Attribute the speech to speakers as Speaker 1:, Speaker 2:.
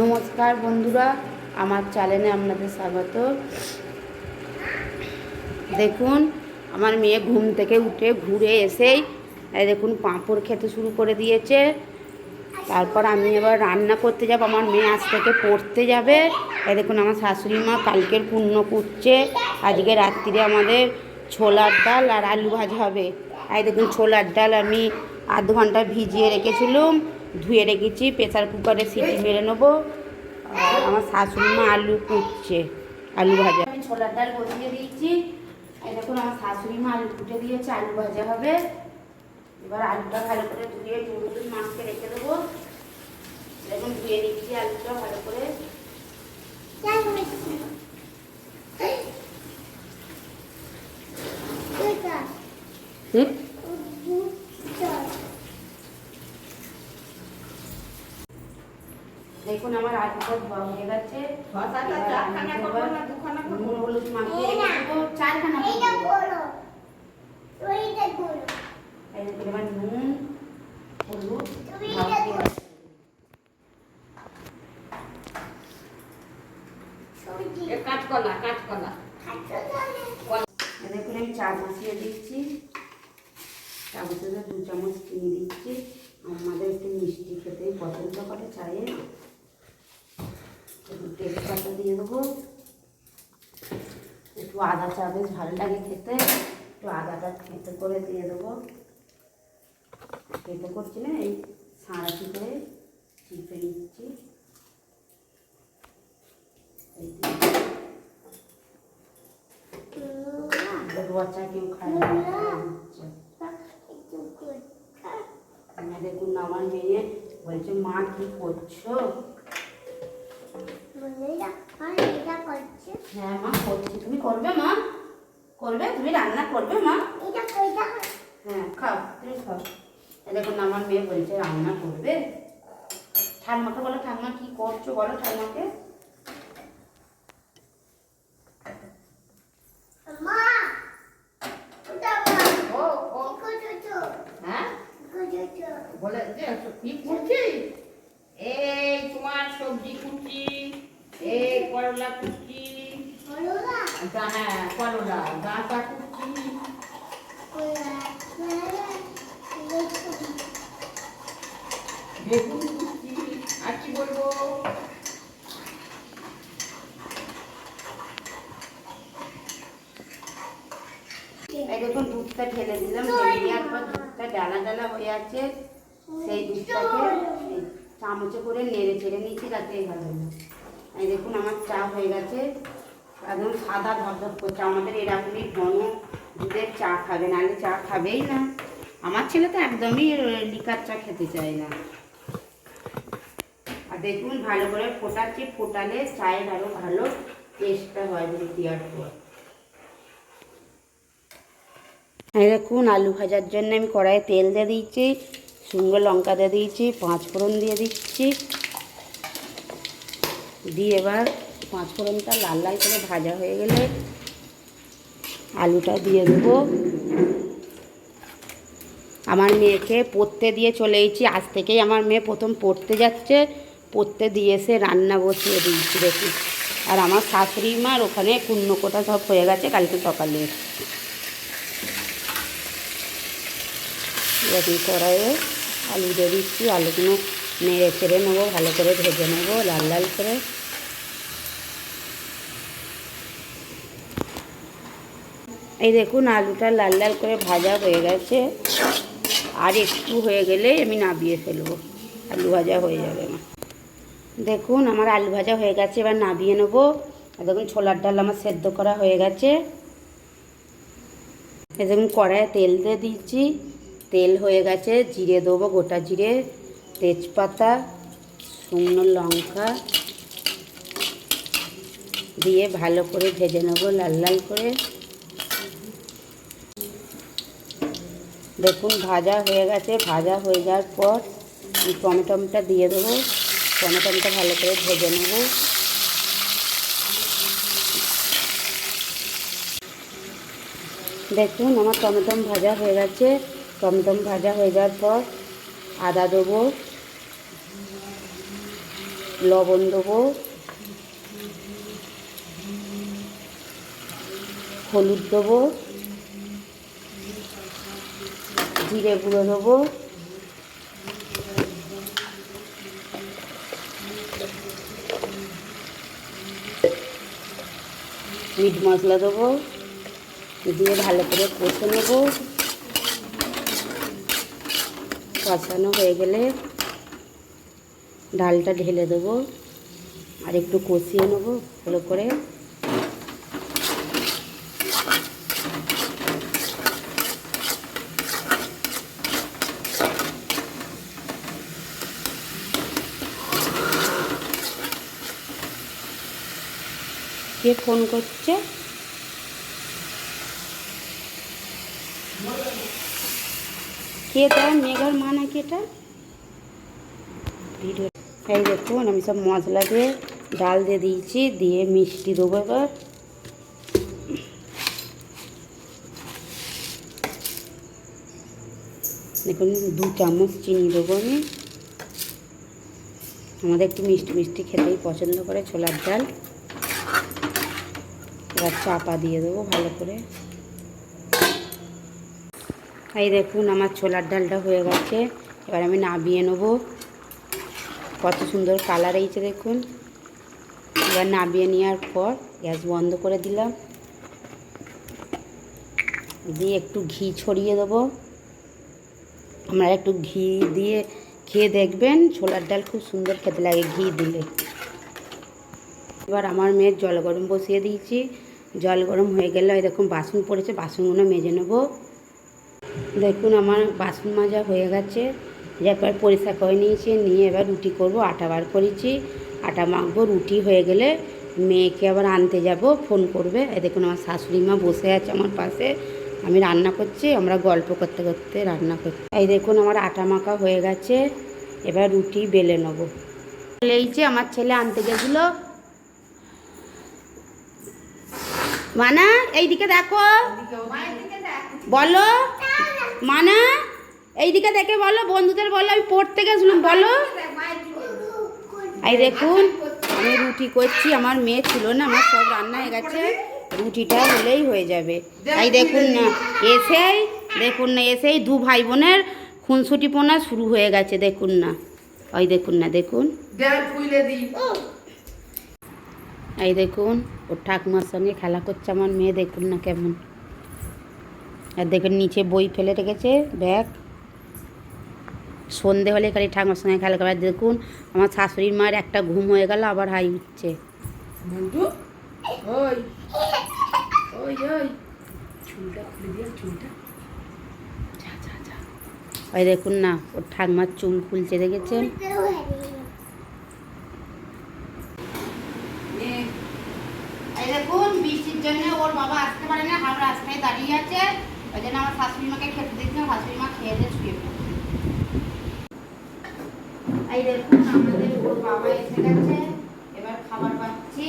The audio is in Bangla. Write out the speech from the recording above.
Speaker 1: নমস্কার বন্ধুরা, আমার চ্যানেলে আপনাদের স্বাগত। দেখুন, আমার মেয়ে ঘুম থেকে উঠে ঘুরে এসেই দেখুন, পাঁপড় খেতে শুরু করে দিয়েছে। তারপর আমি এবার রান্না করতে যাব, আমার মেয়ে আজ থেকে পড়তে যাবে। এই দেখুন, আমার শাশুড়ি মা কালকের পূর্ণ করছে। আজকে রাত্রিরে আমাদের ছোলার ডাল আর আলু ভাজা হবে। এই দেখুন, ছোলার ডাল আমি আধ ঘণ্টা ভিজিয়ে রেখেছিলাম। ধুয়ে রেখেছি প্রেসার কুকারে সিটি মেরে নেব। আমার শাশুড়ি মা আলু কুটছে, আলু ভাজা। আমি ছোলার ডাল বসিয়ে দিয়েছি। দেখুন, আমার শাশুড়ি মা আলু কুটে দিয়েছে, আলু ভাজা হবে। এবার আলুটা ভালো করে ধুয়ে নুন মাছকে রেখে দেবো। দেখুন, ধুয়ে নিচ্ছি আলুটা ভালো করে। হুম? দেখুন আমার আলুটা ধোয়া হয়ে গেছে নুন হলুদ মাখিয়ে রেখে চারখানা করে দেবো। এই দেখুন এবার নুন হলুদ
Speaker 2: কাঁচকলা কাঁচকলা
Speaker 1: দেখুন আমি চা বসিয়ে দিচ্ছি। চা বসিয়ে দু চামচ চিনি দিচ্ছি। আমাদের একটু মিষ্টি খেতেই পছন্দ করে চায়ে। একটু দিয়ে দেবো একটু আদা চা বেশ ভালো লাগে খেতে একটু আদাটা খেতে করে দিয়ে দেবো খেতে করছি না এই সাঁড়াটি করে চিপে নিচ্ছি দেখুন আমার মেয়ে বলছে মা কি করছ হ্যাঁ মা করছি। তুমি করবে মা? করবে? তুমি রান্না করবে মা? হ্যাঁ খাও তুমি খাও। না আমার মেয়ে বলছে রান্না করবে। ঠাম্মাকে বলো ঠাম্মা কি করছ? বলো ঠাম্মাকে
Speaker 2: হ্যাঁ? এই তোমার সবজি কুচি এই করলা কুচি হ্যাঁ
Speaker 1: দুধটা ঢেলে দিলাম। ঢেলে দুধটা ডালা ডালা হয়ে আছে। সেই দুধটাকে চামচে করে নেড়ে চেড়ে নিচ্ছি যাতে ভালো এই দেখুন, আমার চা হয়ে গেছে। একদম সাদা ধপধপ করছে। আমাদের এরকমই ঘন দুধের চা খাবে, নাহলে চা খাবেই না। আমার ছেলে তো একদমই লিকার চা খেতে চায় না। আর দেখুন, ভালো করে ফোটাচ্ছি, ফোটালে চায়ের আরও ভালো টেস্টটা হয় দুধ দেওয়ার পর। এই দেখুন, আলু ভাজার জন্য আমি কড়াইয়ে তেল দিয়ে দিয়েছি শুকনো লঙ্কা দিয়ে দিয়েছি পাঁচ ফোড়ন দিয়ে দিচ্ছি। দিয়ে এবার পাঁচ ফোড়নটা লাল লাল করে ভাজা হয়ে গেলে আলুটা দিয়ে দেবো। আমার মেয়েকে পড়তে দিয়ে চলে এসেছি। আজ থেকেই আমার মেয়ে প্রথম পড়তে যাচ্ছে। পড়তে দিয়ে এসে রান্না বসিয়ে দিয়েছি, দেখি। আর আমার শাশুড়ি মার ওখানে কুন্নকোটা সব হয়ে গেছে কালকে সকালে। এরকম কড়াইয়ে আলু দিয়ে দিচ্ছি। আলুগুলো নেড়ে চেড়ে নেব, ভালো করে ভেজে নেব, লাল লাল করে। এই দেখুন আলুটা লাল লাল করে ভাজা হয়ে গেছে। আর একটু হয়ে গেলেই আমি নাবিয়ে ফেলব। আলু ভাজা হয়ে যাবে আমার দেখুন আমার আলু ভাজা হয়ে গেছে, এবার নাবিয়ে নেব। দেখুন ছোলার ডাল আমার সেদ্ধ করা হয়ে গেছে। দেখুন কড়াইয়ে তেল দিয়ে দিচ্ছি। তেল হয়ে গেছে, জিরে দেবো গোটা জিরে, তেজপাতা, শুকনো লঙ্কা দিয়ে ভালো করে ভেজে নেব লাল লাল করে। দেখুন, ভাজা হয়ে গেছে। ভাজা হয়ে যাওয়ার পর টমেটোমটা দিয়ে দেবো। টমেটোমটা ভালো করে ভেজে নেব। দেখুন, আমার টমেটম ভাজা হয়ে গেছে। টমটম ভাজা হয়ে যাওয়ার পর আদা দেবো, লবণ দেবো, হলুদ দেবো জিরে গুঁড়ো দেবো। মিট মশলা দেবো। দিয়ে ভালো করে কষে নেব। কষানো হয়ে গেলে ডালটা ঢেলে দেবো। আর একটু কষিয়ে নেব ভালো করে। কে ফোন করছে? কে দেয় মেঘার মা নাকি এটা? ভিডিও এই দেখুন, আমি সব মশলা দিয়ে ডাল দিয়ে দিয়েছি, দিয়ে মিষ্টি দেবো এবার। দেখুন, দু চামচ চিনি দেবো আমি। আমাদের একটু মিষ্টি মিষ্টি খেতেই পছন্দ করে ছোলার ডাল। এবার চাপা দিয়ে দেবো ভালো করে। এই দেখুন আমার ছোলার ডালটা হয়ে গেছে। এবার আমি নাবিয়ে নেব। কত সুন্দর কালার এইছে দেখুন। এবার নাবিয়ে নেওয়ার পর গ্যাস বন্ধ করে দিলাম। দিয়ে একটু ঘি ছড়িয়ে দেবো। আপনারা একটু ঘি দিয়ে খেয়ে দেখবেন, ছোলার ডাল খুব সুন্দর খেতে লাগে ঘি দিলে। এবার আমার মেয়ের জল গরম বসিয়ে দিয়েছি। জল গরম হয়ে গেলে দেখুন বাসন পড়েছে, বাসনগুলো মেজে নেব। দেখুন আমার বাসন মাজা হয়ে গেছে। এরপর পরিষ্কার করে নিয়েছি, নিয়ে এবার রুটি করব, আটা বার করেছি। আটা মাখবো, রুটি হয়ে গেলে মেয়েকে আবার আনতে যাব, ফোন করবে। এই দেখুন আমার শাশুড়ি মা বসে আছে আমার পাশে। আমি রান্না করছি, আমরা গল্প করতে করতে রান্না করছি এই দেখুন আমার আটা মাখা হয়ে গেছে। এবার রুটি বেলে নেব। এই যে আমার ছেলে আনতে গেছিল মানা, এইদিকে দেখো। বলো। মানা, এইদিকে দেখে বলো, বন্ধুদের বলো, আমি পড়তে গেছিলাম, বলো। এই দেখুন, আমি রুটি করছি, আমার মেয়ে ছিল না, আমার সব রান্না হয়ে গেছে, রুটিটা হলেই হয়ে যাবে। এই দেখুন না, এসেই, দেখুন না, এসেই দু ভাই বোনের খুনসুটি পোনা শুরু হয়ে গেছে, দেখুন না। ওই দেখুন না, দেখুন। এই দেখুন ওর ঠাকুমার সঙ্গে খেলা করছে আমার মেয়ে দেখুন না কেমন। আর দেখুন নিচে বই ফেলে রেখেছে ব্যাগ সন্ধে হলে খালি ঠাকুমার সঙ্গে খেলা করে দেখুন আমার শাশুড়ির মায়ের একটা ঘুম হয়ে গেল আবার হাই উঠছে।
Speaker 2: ওই
Speaker 1: দেখুন না ওর ঠাকুমার চুল খুলছে দেখেছেন এই দেখুন বৃষ্টির জন্য ওর বাবা আসতে পারে না আমরা রাস্তায় দাঁড়িয়ে আছে। ওই জন্য আমার শাশুড়ি মাকে খেতে দিচ্ছি শাশুড়ি মা খেয়ে দিয়ে শুয়ে এই দেখুন, আমাদের ওর বাবা এসে গেছে। এবার খাবার পাচ্ছি।